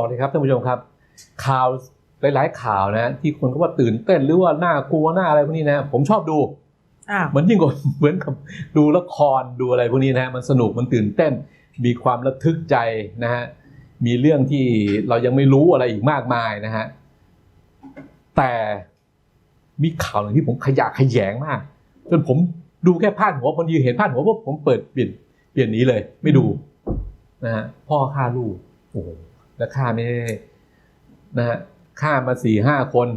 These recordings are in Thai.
บอกเลยครับท่านผู้ชมครับ ข่าวหลายๆข่าวนะที่คนก็ว่าตื่นเต้นหรือว่าน่ากลัวน่าอะไรพวกนี้นะ ผมชอบดูอ้าวเหมือนยิ่งกว่าเหมือนกับดูละครดูอะไรพวกนี้นะมันสนุกมันตื่นเต้น มีความระทึกใจนะฮะมีเรื่องที่เรายังไม่รู้อะไรอีกมากมายนะฮะแต่มีข่าวหนึ่งที่ผมขยะแขยงมาก จนผมดูแค่พาดหัวพอดีเห็นพาดหัวปุ๊บผมเปิดเปลี่ยนเปลี่ยนหนี้เลย ไม่ดูนะฮะพ่อฆ่าลูกโอ้โห แล้วฆ่าไม่ได้นะฮะฆ่ามาสี่ห้าคน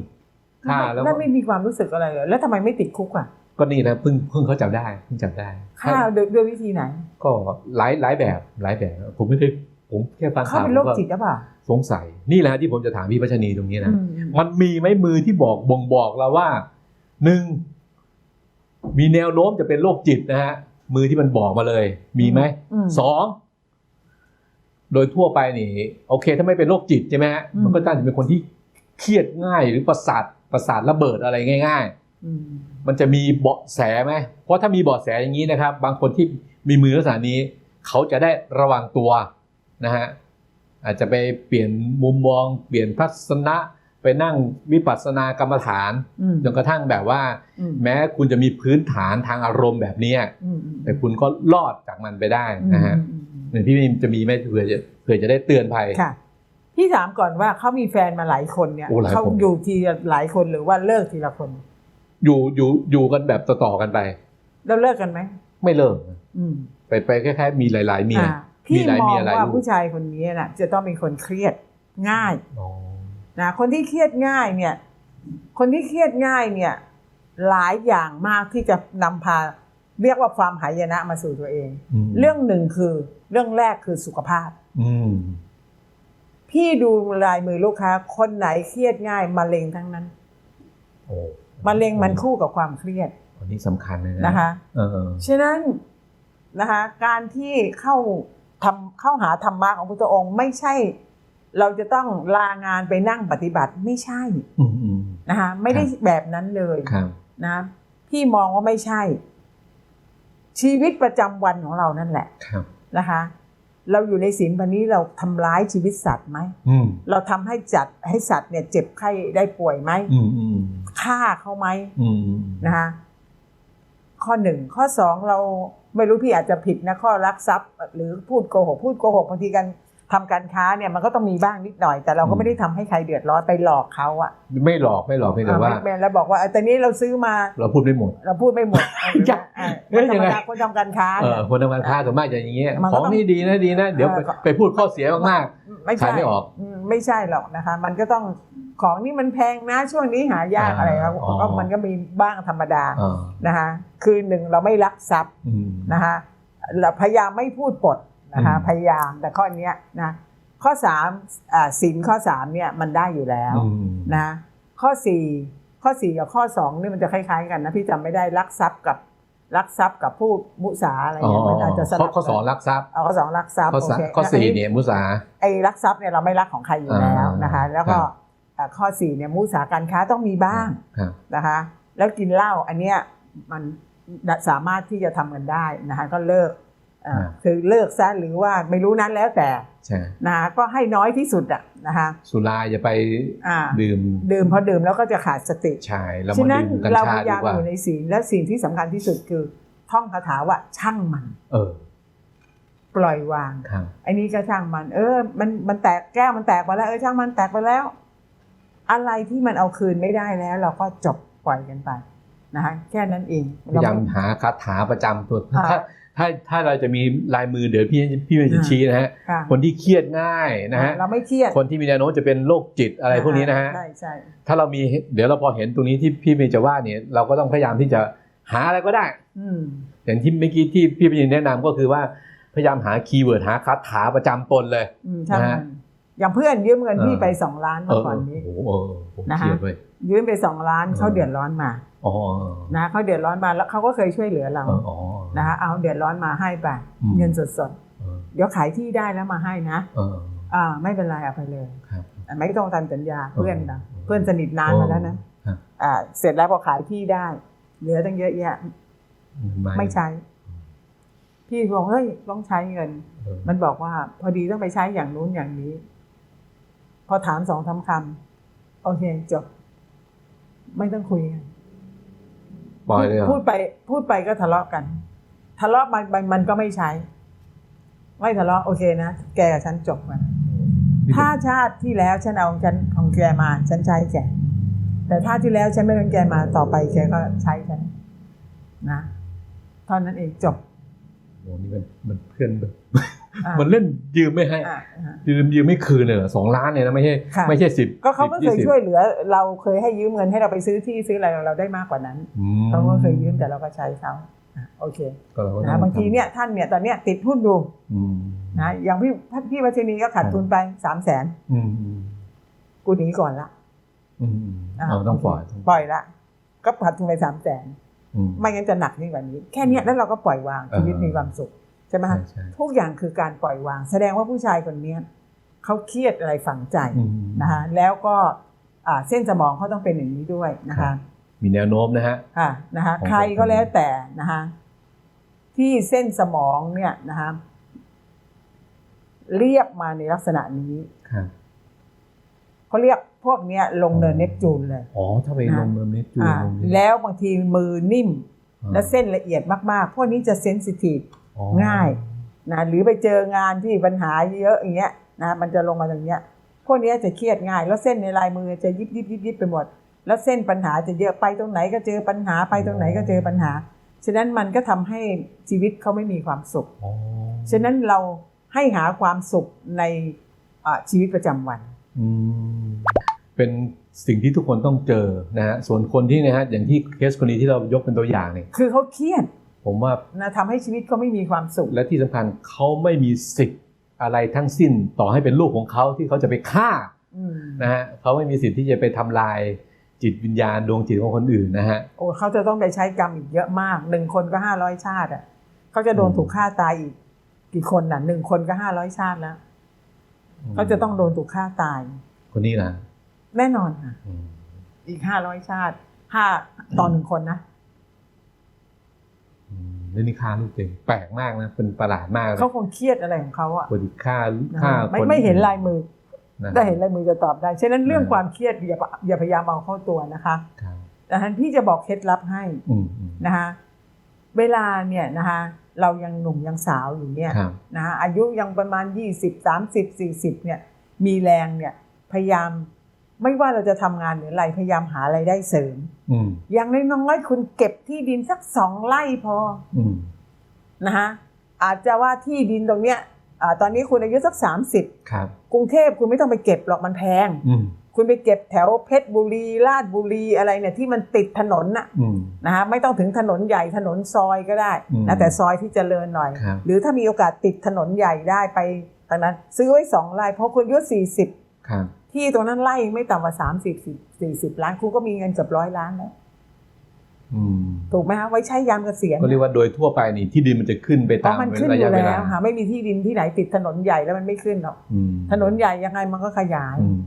ฆ่าแล้วแล้วก็ไม่มีความรู้สึกอะไรเลยแล้วทำไมไม่ติดคุกอะก็นี่นะเพิ่งเพิ่งเขาจับได้เพิ่งจับได้ฆ่าโดยด้วยวิธีไหน ก็หลายหลายแบบหลายแบบ ผมไม่ได้ผมแค่ฟังเขาข่าวเป็นโรคผมก็จิตหรือเปล่าสงสัยนี่แหละที่ผมจะถามพี่พัชนีตรงนี้นะอืมมันมีไหมมือที่บอกบ่งบอกเราว่าหนึ่งมีแนวโน้มจะเป็นโรคจิตนะฮะมือที่มันบอกมาเลย มีไหมอืมสอง โดยทั่วไปนี่โอเค ถ้าไม่เป็นโรคจิตใช่ไหมฮะอืมมันก็น่าจะเป็นคนที่เครียดง่ายหรือประสาทประสาทระเบิดอะไรง่ายๆอืมมันจะมีเบาะแสไหมเพราะถ้ามีเบาะแสอย่างนี้นะครับ บางคนที่มีมือลักษณะนี้ เขาจะได้ระวังตัวนะฮะอาจจะไปเปลี่ยนมุมมอง เปลี่ยนทัศนะไปนั่งวิปัสสนากรรมฐานอืมจนกระทั่งแบบว่าอืมแม้คุณจะมีพื้นฐานทางอารมณ์แบบเนี้ยอืมอืมแต่คุณก็รอดจากมันไปได้นะฮะ อืมอืมเหมือนพี่จะมีไหมเผื่อจะเผื่อจะได้เตือนภัยค่ะพี่ถามก่อนว่าเขามีแฟนมาหลายคนเนี่ยโอ้หลายคนเขาอยู่ทีละหลายคนหรือว่าเลิกทีละคน อยู่อยู่อยู่กันแบบต่อๆกันไป แล้วเลิกกันไหมไม่เลิกอืมไปไปคล้ายๆมีหลาย ๆ เมียอ่าพี่มีหลายมอเมีงยหลายว่าลูกผู้ชายคนนี้น่ะ จะต้องเป็นคนเครียดง่ายอ๋อนะคนที่เครียดง่ายเนี่ย คนที่เครียดง่ายเนี่ย หลายอย่างมากที่จะนำพา เรียกว่าความหายนะมาสู่ตัวเองมเรื่องหนึ่งคือเรื่องแรกคือสุขภาพอืมพี่ดูลายมือลูกค้า คนไหนเครียดง่ายมะเร็งทั้งนั้นโอ้มะเร็งมันคู่กับความเครียดอันนี้สำคัญเลยนะนะคะเออฉะนั้นนะคะ การที่เข้าทำเข้าหาธรรมะของพระพุทธองค์ ไม่ใช่ เราจะต้องลางานไปนั่งปฏิบัติไม่ใช่อืมอืมนะคะไม่ได้แบบนั้นเลยครับนะพี่มองว่าไม่ใช่ ชีวิตประจำวันของเรานั่นแหละครับนะคะ เราอยู่ในศีลพันนี้เราทำร้ายชีวิตสัตว์ไหมอืมเราทำให้จัดให้สัตว์เนี่ยเจ็บไข้ได้ป่วยไหมอืมอืมฆ่าเขาไหมอืมอืมนะคะข้อหนึ่งข้อสองเราไม่รู้พี่อาจจะผิดนะข้อรักทรัพย์ หรือพูดโกหกพูดโกหกบางทีกัน ทำการค้าเนี่ยมันก็ต้องมีบ้างนิดหน่อย แต่เราก็ไม่ได้ทำให้ใครเดือดร้อนไปหลอกเขาอะไม่หลอกไม่หลอกเพียงแต่ว่าอ่ไม่ไม่แล้วบอกว่าเออแต่นี้เราซื้อมาเราพูดไม่หมด เราพูดไม่หมดอย่าอ่าเอ้ยธรยังรมไงดาคนทำการค้าเอเนี่ยอคนทำการค้าส่วนมากจะอย่างเงี้ยมันขก็องต้องนี่ดีนะดีนะ เดี๋ยวไปเออไปพูดข้อเสียมากไม่ขายใช่ไม่ออกมไม่ใช่หรอกนะคะ มันก็ต้องของนี่มันแพงนะช่วงนี้หายากอ่าอะไรครับอ๋อก็มันก็มีบ้างธรรมดาๆเออนะคะคือหนึ่งเราไม่ลักทรัพย์อืมนะคะเราพยายามไม่พูดปด นะคะอืมพยายามแต่ข้อเนี้ยนะข้อสามอ่าสินข้อสามเนี่ยมันได้อยู่แล้วอืมนะข้อสี่ข้อสี่กับข้อสองนี่มันจะคล้ายๆกันนะพี่จำไม่ได้ลักทรัพย์กับลักทรัพย์กับพูดมุสาอะไรอ๋อเงี้ยมันอาจจะสข้อลับข้อสองรักทรัพย์เอาข้อสองลักทรัพย์ข้อสามโเคข้อสี่อัเนี่ยมุสาไอ้ลักทรัพย์เนี่ยเราไม่รักของใครอยู่แล้วนะคะแล้วก็ครับอ่าข้อสี่เนี่ยมุสาการค้าต้องมีบ้างครับนะคะแล้วกินเหล้าอันเนี้ยมันสามารถที่จะทำกันได้นะคะก็เลิกอ่าอ่า คือเลิกซะหรือว่าไม่รู้นั้นแล้วแต่ใช่นะคะก็ให้น้อยที่สุดอะนะคะสุราอย่าไปอ่าดื่ม ดื่มพอดื่มแล้วก็จะขาดสติใช่แล้วฉะมานั้นดื่มกัญเราชาพยาดียามกว่าอยู่ในศีลและสิ่งที่สำคัญที่สุดคือท่องคาถาว่าช่างมัน เออ ปล่อยวางครับไอ้นี่ก็ช่างมัน เออ มันมันแตกแก้วมันแตกไปแล้วเออช่างมันแตกไปแล้ว อะไรที่มันเอาคืนไม่ได้แล้ว เราก็จบปล่อยกันไปนะคะแค่นั้นเองพยายามเรไม่หาคาถาประจำตัวอ่า ถ้าถ้าถ้าเราจะมีลายมือเดี๋ยวพี่พี่จะชี้นะฮะค่ะคนที่เครียดง่ายนะฮะเราไม่เครียดคนที่มีแนวโน้มจะเป็นโรคจิตอะไรพวกนี้นะฮะใช่ใช่ถ้าเรามีเดี๋ยวเราพอเห็นตรงนี้ที่พี่เมย์จะว่าเนี่ยเราก็ต้องพยายามที่จะหาอะไรก็ได้อืมอย่างที่เมื่อกี้ที่พี่เมย์แนะนำก็คือว่าพยายามหาคีย์เวิร์ดหาคาถาประจำตนเลยอืมช่างนะมัฮะนอย่างเพื่อนยืมเงินเออพี่ไปสองล้านเอเมื่ออก่อนนี้โอ้โหเออผมนะคะเครียดด้วยยืมไปสองล้านเออเขาเดือดร้อนมาอ๋อ นะเขาเดือดร้อนมาแล้วเขาก็เคยช่วยเหลือเราเอออ๋อนะคะเอาเดือดร้อนมาให้ไปอืมเงินสดเออๆเดี๋ยวขายที่ได้แล้วมาให้นะเอออ่าไม่เป็นไรเอาไปเลยครับไม่ต้องตามสัญญาเพื่อนนะเออเพื่อนสนิทนานมาแล้วนะครับอ่าเสร็จแล้วพอขายที่ได้ เหลือตั้งเยอะแยะไม่ใช้ พี่บอกเฮ้ยต้องใช้เงินเออมันบอกว่า พอดีต้องไปใช้อย่างนู้นอย่างนี้อถามสองทำคำโอเคจบ ไม่ต้องคุยกัน ปล่อยเลยเหรอพูดไปพูดไปก็ทะเลาะกัน ทะเลาะมันมันมันก็ไม่ใช้ ไม่ทะเลาะโอเคนะแกกับฉันจบกันถ้าชาติที่แล้วฉันเอาฉันของแกมา ฉันใช้แกแต่ถ้าที่แล้วฉันไม่เป็นแกมาต่อไปแกก็ใช้ฉันนะเท่านั้นเองจบโอ้นี่มันมันเพื่อนแบบอะ มันเล่นยืมไม่ให้อะอะยืมยืมไม่คืนเลยเหรอสองล้านเนี่ยนะไม่ใช่ค่ะไม่ใช่สิบก็เขาก็เคย10ช่วยเหลือ เราเคยให้ยืมเงินให้เราไปซื้อที่ซื้ออะไรเราได้มากกว่านั้นอืมเขาก็เคยยืมแต่เราก็ใช้เขาอะโอเคก็เราก็ต้นะอบางทีเนี่ยท่านเนี่ยตอนเนี้ยติดหุ้นอยู่อืมนะอย่างพี่พี่วัชรีก็ขาดทุนไปสามแสนอืมอืมกูหนีก่อนละอืมอืมะเราต้องปล่อยปล่อยละก็ขาดทุนไปสามแสนอืมไม่งั้นจะหนักยิ่งกว่านี้ แค่เนี้ยแล้วเราก็ปล่อยวางเออชีวิตมีความสุขใช่ไหมใช่คะใช่ทุกอย่างคือการปล่อยวาง แสดงว่าผู้ชายคนเนี้ยเขาเครียดอะไรฝังใจอืมนะคะแล้วก็อ่าเส้นสมองเขาต้องเป็นอย่างนี้ด้วยนะครัคะบมีแนวโน้มนะฮะค่ะนะคะของใครก็แล้วแต่นะคะที่เส้นสมองเนี่ยนะคะเรียบมาในลักษณะนี้ครับเขาเรียกพวกเนี้ย ลงเนินเนปจูนเลยอ๋อถ้าไปนะลงเนินเนปจูนอ่าลงเนินแล้วบางทีมือนิ่มอ่าและเส้นละเอียดมากๆ พวกนี้จะเซนซิทีฟอ๋อ ง่ายนะหรือไปเจองานที่ปัญหาเยอะอย่างเงี้ยนะมันจะลงมาตรงเนี้ยพวกเนี้ยจะเครียดง่าย แล้วเส้นในลายมือจะยิบยิบยิบยิบไปหมด แล้วเส้นปัญหาจะเยอะไปตรงไหนก็เจอปัญหาไปตรงไหนก็เจอปัญหา ฉะนั้นมันก็ทำให้ชีวิตเขาไม่มีความสุขอ๋อฉะนั้นเราให้หาความสุขในอ่าชีวิตประจำวันอืมเป็นสิ่งที่ทุกคนต้องเจอนะฮะส่วนคนที่นะฮะอย่างที่เคสคนนี้ที่เรายกเป็นตัวอย่างเนี่ยคือเขาเครียด ผมว่านะทำให้ชีวิตเขาไม่มีความสุข และที่สำคัญเขาไม่มีสิทธิ์อะไรทั้งสิ้นต่อให้เป็นลูกของเขาที่เขาจะไปฆ่าอืมนะฮะเขาไม่มีสิทธิ์ที่จะไปทำลายจิตวิญญาณดวงจิตของคนอื่นนะฮะโอ้เขาจะต้องไปใช้กรรมอีกเยอะมากหนึ่งคนก็ห้าร้อยชาติอะเขาจะโดนอืมถูกฆ่าตายอีกกี่คนน่ะหนึ่งคนก็ห้าร้อยชาติแล้วเขาจะต้องโดนถูกฆ่าตาย คนนี้นะแน่นอนค่ะอืมอีกห้าร้อยชาติห้าตอนหนึ่งคนนะอืม เรื่องนี้ฆ่าลูกเองแปลกมากนะเป็นประหลาดมากนะเขาคงเครียดอะไรของเขาอะคนที่ฆ่านะฆ่าไม่คนไม่เห็นลายมือนะถ้าเห็นลายมือจะตอบได้ฉะนั้นเรื่องอ่าความเครียดอย่าอย่าพยายามเอาเข้าตัวนะคะครับแต่ท่านพี่จะบอกเคล็ดลับให้อืมอืมนะคะเวลาเนี่ยนะคะเรายังหนุ่มยังสาวอยู่เนี่ยครับนะฮะอายุยังประมาณ 20 30 40เนี่ยมีแรงเนี่ยพยายาม ไม่ว่าเราจะทำงานหรืออะไรพยายามหาไรายได้เสริมอืมอย่างน้อยๆคุณเก็บที่ดินสักสองไร่พออืมนะฮะอาจจะว่าที่ดินตรงเนี้ยอาตอนนี้คุณอายุสัก30ครับกรุงเทพคุณไม่ต้องไปเก็บหรอกมันแพงอืมคุณไปเก็บแถวเพชรบุรีลาดบุรีอะไรเนี่ยที่มันติดถนนน่ะอืมนะฮะไม่ต้องถึงถนนใหญ่ถนนซอยก็ได้อืมนะแต่ซอยที่เจริญหน่อยครับหรือถ้ามีโอกาสติดถนนใหญ่ได้ไปทางนั้น ซื้อไว้สองไร่เพราะคุณอายุสี่สิบครับ ที่ตรงนั้นไร่ไม่ต่ำกว่าสามสิบสี่สิบล้านคุณก็มีเงินเกือบร้อยล้านแล้วอืมถูกไหมฮะไว้ใช้ยามเกษียณก็เรียกว่าโดยทั่วไปนี่ที่ดินมันจะขึ้นไปเพตามราะมันขึ้นอระยะยู่เวแล้ลาวค่ะไม่มีที่ดินที่ไหนติดถนนใหญ่แล้วมันไม่ขึ้นหรอกอืมถนนใหญ่ยังไงมันก็ขยายอืม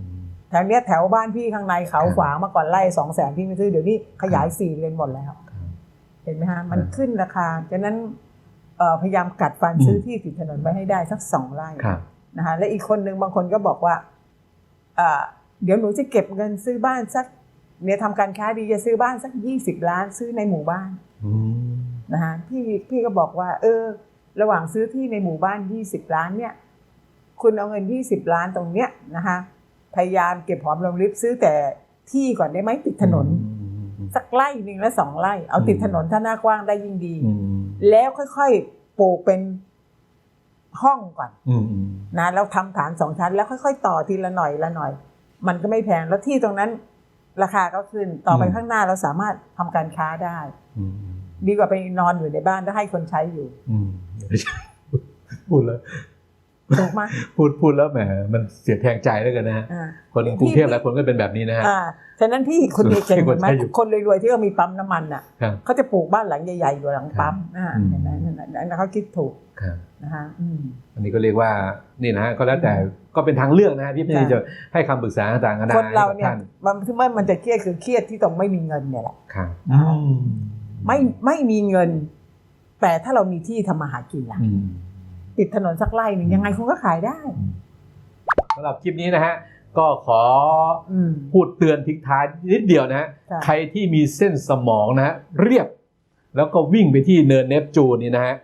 แถวเนี้ยแถวบ้านพี่ข้างในเขาครับขวางมาก่อนไร่สองแสนพี่ไม่ซื้อเดี๋ยวนี้ขยายสี่เลนหมดแล้วครับเห็นไหมฮะมันครับขึ้นราคาฉะนั้นเอ่อพยายามกัดฟันอืมซื้อที่ติดถนนไว้ให้ได้สักสองไร่ครับนะคะและอีกคนนึงบางคนก็บอกว่า เอ่อเดี๋ยวหนูจะเก็บเงินซื้อบ้านสักเนี่ยทำการค้าดีจะซื้อบ้านสักยี่สิบล้านซื้อในหมู่บ้านอืมนะคะพี่พี่ก็บอกว่า เออ ระหว่างซื้อที่ในหมู่บ้านยี่สิบล้านเนี่ย คุณเอาเงินยี่สิบล้านตรงเนี้ยนะคะพยายามเก็บหอมรอมริบซื้อแต่ที่ก่อนได้ไหมติดถนนอืมสักไร่หนึ่งและสองไร่ เอาติดอืมถนนถ้าหน้ากว้างได้ยิ่งดีอืมแล้วค่อยๆปลูกเป็น ห้องก่อนอืมอืมนะแล้วทำฐานสองชั้น แล้วค่อยๆ ต่อทีละหน่อยละหน่อย มันก็ไม่แพงแล้วที่ตรงนั้น ราคาก็ขึ้นต่อไปข้างหน้าเราสามารถทำการค้าได้อืมดีกว่าไปนอนอยู่ในบ้านแล้วให้คนใช้อยู่อืมไม่ใช่พูดแล้ว ถูกไหมพูดพูดแล้วแหมมันเสียแทงใจแล้วกันนะฮะอ่าคนกรุงเทพหลายคนก็เป็นแบบนี้นะฮะอ่าฉะนั้นพี่คนเดียวเก่งคนไหมใช้อยู่คนรวยๆที่เขามีปั๊มน้ำมันอะครับเขาจะปลูกบ้านหลังใหญ่ๆอยู่หลังปั๊มอ่าอืมเห็นไหมนั่นน่ะนั่นน่ะเขาคิดถูกครับนะคะอืมอันนี้ก็เรียกว่านี่นะฮะก็แล้วแต่ก็เป็นทางเลือกนะฮะที่พี่ใช่จะให้คำปรึกษาต่างๆกันาคนเราเนี่ยท่านมันที่มันมันจะเครียดคือเครียดที่ตรงไม่มีเงินเนี่ยแหละครับอ่าไม่ไม่มีเงิน แต่ถ้าเรามีที่ทำมาหากินล่ะอืม ติดถนนสักไร่หนึ่งยังไงคุณก็ขายได้สำหรับคลิปนี้นะฮะก็ขออืมพูดเตือนทิ้งท้ายนิดเดียวนะฮะค่ะใครที่มีเส้นสมองนะฮะเรียบ แล้วก็วิ่งไปที่เนินเนปจูนนี่นะฮะ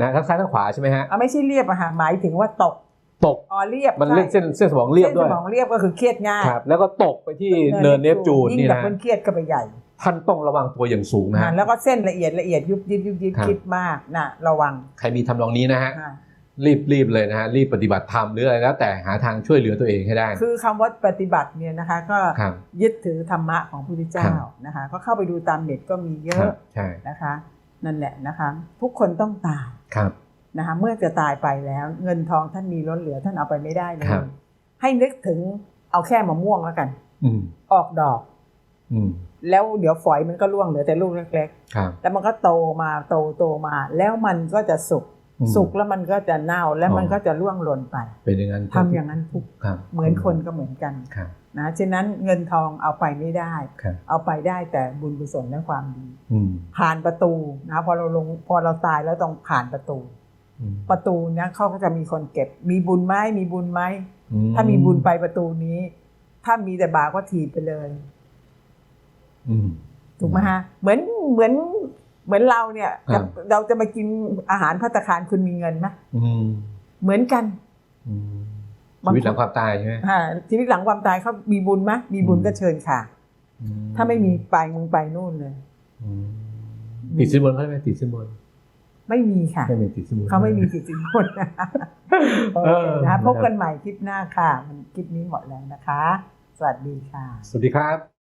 นะทั้งซ้ายทั้งขวาใช่ไหมฮะเอาไม่ใช่เรียบอะค่ะหมายถึงว่าตกตกอ๋อเรียบมันเรียกใช่เส้นเส้นสมองเรียบด้วยส้นสมองเรียบก็คือเครียดง่ายครับแล้วก็ตกไปที่เนินเนปจูนยิ่งนี่แบบนะคนเครียดก็ไปใหญ่ ท่านต้องระวังตัวอย่างสูงนะอ่าฮะแล้วก็เส้นละเอียดละเอียดยุบยิบยุบยิบครับคิดมากนะระวังใครมีทำนองนี้นะฮะอ่า รีบรีบเลยนะฮะรีบปฏิบัติธรรมหรืออะไรแล้ว แต่หาทางช่วยเหลือตัวเองให้ได้ คือคำว่าปฏิบัติเนี่ยนะคะ ก็ครับยึดถือธรรมะของพระพุทธเจ้าครับนะคะ ก็เข้าไปดูตามเน็ตก็มีเยครัอะบใช่นะคะ นั่นแหละนะคะ ทุกคนต้องตายครับนะคะเมื่อจะตายไปแล้ว เงินทองท่านมีล้นเหลือท่านเอาไปไม่ได้เลยครับให้นึกถึงเอาแค่มะม่วงแล้วกันอืมออกดอกอืมแล้วเดี๋ยวฝอยมันก็ร่วงเหลือแต่ลูกเล็กครับๆแล้วมันก็โตมาโตโตมา แล้วมันก็จะสุกอืม สุกแล้วมันก็จะเน่าแล้วมันอ๋อก็จะร่วงหล่นไปเป็นอย่างนั้นทำอย่างนั้นทุกครับเหมือนคนก็เหมือนกันครับนะฉะนั้นเงินทองเอาไปไม่ได้ครับเอาไปได้แต่บุญกุศลและความดีอืมผ่านประตูนะพอเราลงพอเราตายแล้วต้องผ่านประตูอืมประตูเนี้ยเขาก็จะมีคนเก็บ มีบุญไหมมีบุญไหมอืถ้ามีบุญไปประตูนี้ ถ้ามีแต่บาปก็ถีบไปเลยอืมถูกไหมฮะเหมือนเหมือน เหมือนเราเนี่ยครัจะบเราจะมากินอาหารพัตตาคารคุณมีเงินไหมอืมเหมือนกันอืมบางชีวิตคนหลังความตายใช่ไหมอ่าชีวิตหลังความตายเขามีบุญไหมมีบุญอืมก็เชิญค่ะอืถ้าไม่มีไปมึงไปนู่นเลยอืมติดสินบนเขาได้ไหมติดสินบน ไม่มีค่ะไม่มีติดสินบนเขาไม่มีสิทธิ์สินบนนะโอเอเคอนะคะพบนะครับกันใหม่คลิปหน้าค่ะ มันคลิปนี้หมดแล้วนะคะ สวัสดีค่ะ สวัสดีครับ